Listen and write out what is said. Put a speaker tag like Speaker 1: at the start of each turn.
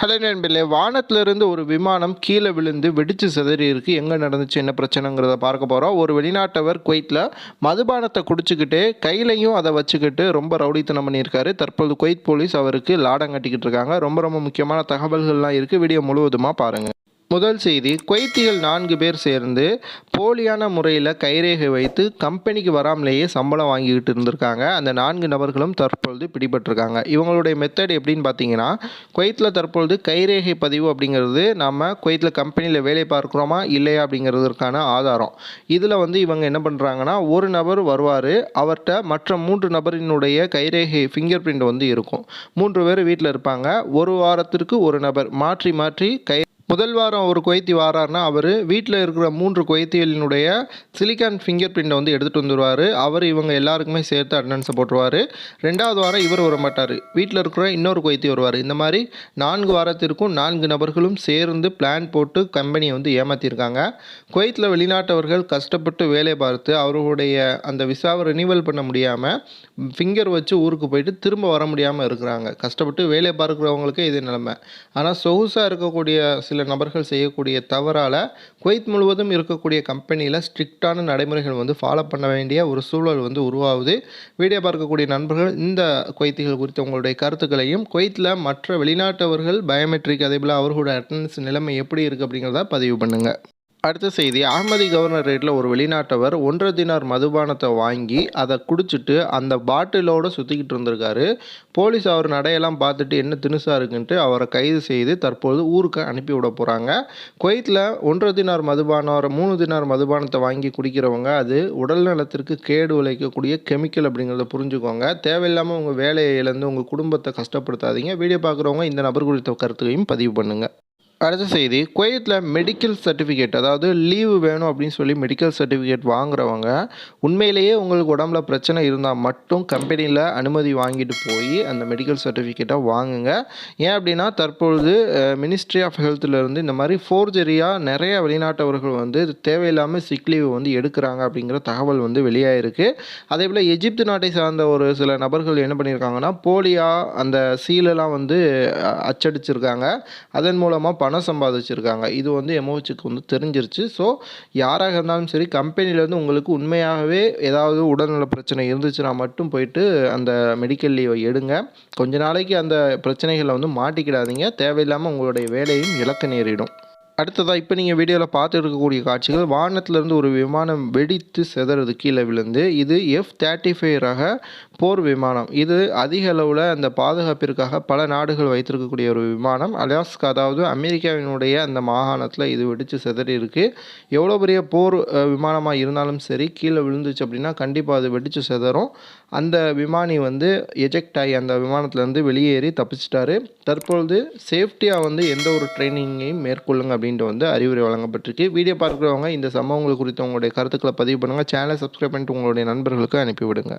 Speaker 1: Hello நண்பர்களே வானத்திலிருந்து ஒரு விமானம் கீழே விழுந்து வெடிச்சு சிதறியிருக்கு எங்கே நடந்துச்சு என்ன பிரச்சனைங்கிறத பார்க்க போகிறோம் ஒரு வெளிநாட்டவர் குவைத்தில் மதுபானத்தை குடிச்சிக்கிட்டு கையிலையும் அதை வச்சுக்கிட்டு ரொம்ப ரவுடித்தனம் பண்ணியிருக்காரு. தற்போது குவைத் போலீஸ் அவருக்கு லாடம் கட்டிக்கிட்டு இருக்காங்க. ரொம்ப ரொம்ப முக்கியமான தகவல்கள்லாம் இருக்குது வீடியோ முழுவதுமாக பாருங்கள் முதல் செய்தி குவைத்திகள் நான்கு பேர் சேர்ந்து போலியான முறையில் கைரேகை வைத்து கம்பெனிக்கு வராமலேயே சம்பளம் வாங்கிக்கிட்டு இருந்திருக்காங்க. அந்த நான்கு நபர்களும் தற்பொழுது பிடிபட்டிருக்காங்க. இவங்களுடைய மெத்தட் எப்படின்னு பார்த்தீங்கன்னா குவைத்தில் தற்பொழுது கைரேகை பதிவு அப்படிங்கிறது நம்ம குவைத்தில் கம்பெனியில் வேலை பார்க்குறோமா இல்லையா அப்படிங்கிறதுக்கான ஆதாரம். இதில் வந்து இவங்க என்ன பண்ணுறாங்கன்னா ஒரு நபர் வருவார் அவர்கிட்ட மற்ற மூன்று நபரினுடைய கைரேகை ஃபிங்கர் பிரிண்ட் வந்து இருக்கும். மூன்று பேர் வீட்டில் இருப்பாங்க. ஒரு வாரத்திற்கு ஒரு நபர் மாற்றி மாற்றி கை முதல் வாரம் ஒரு குவைத்தி வாரார்னா அவர் வீட்டில் இருக்கிற மூன்று குவைத்திகளினுடைய சிலிக்கான் ஃபிங்கர் பிரிண்டை வந்து எடுத்துகிட்டு வந்துடுவார் அவர் இவங்க எல்லாருக்குமே சேர்த்து அட்டண்டன்ஸை போட்டுருவார். ரெண்டாவது வாரம் இவர் வர மாட்டார். வீட்டில் இருக்கிற இன்னொரு குவைத்தி வருவார். இந்த மாதிரி நான்கு வாரத்திற்கும் நான்கு நபர்களும் சேர்ந்து பிளான் போட்டு கம்பெனியை வந்து ஏமாற்றியிருக்காங்க குவைத்தில் வெளிநாட்டவர்கள் கஷ்டப்பட்டு வேலை பார்த்து அவர்களுடைய அந்த விசாவை ரினீவல் பண்ண முடியாமல் ஃபிங்கர் வச்சு ஊருக்கு போயிட்டு திரும்ப வர முடியாமல் இருக்கிறாங்க. கஷ்டப்பட்டு வேலை பார்க்குறவங்களுக்கு இது நிலைமை. ஆனால் சொகுசாக இருக்கக்கூடிய சில நபர்கள் செய்யக்கூடிய தவறால் குவைத் முழுவதும் இருக்கக்கூடிய கம்பெனியில் ஸ்ட்ரிக்டான நடைமுறைகள் வந்து ஃபாலோ பண்ண வேண்டிய ஒரு சூழல் வந்து உருவாகுது. வீடியோ பார்க்கக்கூடிய நண்பர்கள் இந்த குவைத்திகள் குறித்த உங்களுடைய கருத்துக்களையும் குவைத்தில் மற்ற வெளிநாட்டவர்கள் பயோமெட்ரிக் அதேபோல் அவர்களோட அட்டண்டன்ஸ் நிலைமை எப்படி இருக்குது அப்படிங்கிறத பதிவு பண்ணுங்கள் அடுத்த செய்தி. அகமதி கவர்னர் ரேட்டில் ஒரு வெளிநாட்டவர் ஒன்றரை தினார் மதுபானத்தை வாங்கி அதை குடிச்சிட்டு அந்த பாட்டிலோடு சுற்றிக்கிட்டு இருந்திருக்காரு. போலீஸ் அவர் நடையெல்லாம் பார்த்துட்டு என்ன தினுசா இருக்குன்ட்டு அவரை கைது செய்து தற்போது ஊருக்கு அனுப்பி விட போகிறாங்க குவைத்தில் ஒன்றரை தினார் மதுபானம் மூணு தினார் மதுபானத்தை வாங்கி குடிக்கிறவங்க அது உடல் நலத்திற்கு கேடு விளைக்கக்கூடிய கெமிக்கல் அப்படிங்கிறத புரிஞ்சுக்கோங்க. தேவையில்லாமல் உங்கள் வேலையை இழந்து உங்கள் குடும்பத்தை கஷ்டப்படுத்தாதீங்க. வீடியோ பார்க்குறவங்க இந்த நபர் குறித்த கருத்துக்கையும் பதிவு பண்ணுங்கள் அடுத்த செய்தி குவைத்தில் மெடிக்கல் சர்டிஃபிகேட் அதாவது லீவு வேணும் அப்படின்னு சொல்லி மெடிக்கல் சர்டிஃபிகேட் வாங்குறவங்க உண்மையிலேயே உங்களுக்கு உடம்புல பிரச்சனை இருந்தால் மட்டும் கம்பெனியில் அனுமதி வாங்கிட்டு போய் அந்த மெடிக்கல் சர்டிஃபிகேட்டை வாங்குங்க. ஏன் அப்படின்னா தற்பொழுது மினிஸ்ட்ரி ஆஃப் ஹெல்த்துலேருந்து இந்த மாதிரி ஃபோர்ஜரியாக நிறைய வெளிநாட்டவர்கள் வந்து தேவையில்லாமல் சிக் லீவு வந்து எடுக்கிறாங்க அப்படிங்கிற தகவல் வந்து வெளியாகிருக்கு அதே போல் எஜிப்து நாட்டை சார்ந்த ஒரு சில நபர்கள் என்ன பண்ணியிருக்காங்கன்னா போலியாக அந்த சீலெல்லாம் வந்து அச்சடிச்சிருக்காங்க. அதன் மூலமாக பணம் சம்பாதிச்சிருக்காங்க. இது வந்து எம்ஓஹெச்சுக்கு வந்து தெரிஞ்சிருச்சு. ஸோ யாராக இருந்தாலும் சரி கம்பெனிலேருந்து உங்களுக்கு உண்மையாகவே ஏதாவது உடல்நல பிரச்சனை இருந்துச்சுன்னா மட்டும் போயிட்டு அந்த மெடிக்கல் லீவை எடுங்க. கொஞ்ச நாளைக்கு அந்த பிரச்சனைகளை வந்து மாட்டிக்கிடாதீங்க. தேவையில்லாமல் உங்களுடைய வேலையும் இழக்க நேரிடும். அடுத்ததாக இப்போ நீங்கள் வீடியோவில் பார்த்து இருக்கக்கூடிய காட்சிகள். வானத்திலிருந்து ஒரு விமானம் வெடித்து செதறது கீழே விழுந்து இது எஃப் தேர்ட்டி ஃபைவ் ரக போர் விமானம். இது அதிக அளவில் அந்த பாதுகாப்பிற்காக பல நாடுகள் வைத்திருக்கக்கூடிய ஒரு விமானம். அலாஸ்கா அதாவது அமெரிக்காவினுடைய அந்த மாகாணத்தில் இது வெடித்து செதறி இருக்குது எவ்வளோ பெரிய போர் விமானமாக இருந்தாலும் சரி கீழே விழுந்துச்சு அப்படின்னா கண்டிப்பாக அது வெடித்து செதறும். அந்த விமானி வந்து எஜெக்ட் ஆகி அந்த விமானத்துலேருந்து வெளியேறி தப்பிச்சிட்டாரு. தற்பொழுது சேஃப்டியாக வந்து எந்த ஒரு ட்ரைனிங்கையும் மேற்கொள்ளுங்க அப்படின்ட்டு வந்து அறிவுரை வழங்கப்பட்டிருக்கு. வீடியோ பார்க்குறவங்க இந்த சம்பவங்கள் குறித்து உங்களுடைய கருத்துக்களை பதிவு பண்ணுங்கள் சேனலை சப்ஸ்கிரைப் பண்ணிட்டு உங்களுடைய நண்பர்களுக்கு அனுப்பிவிடுங்க.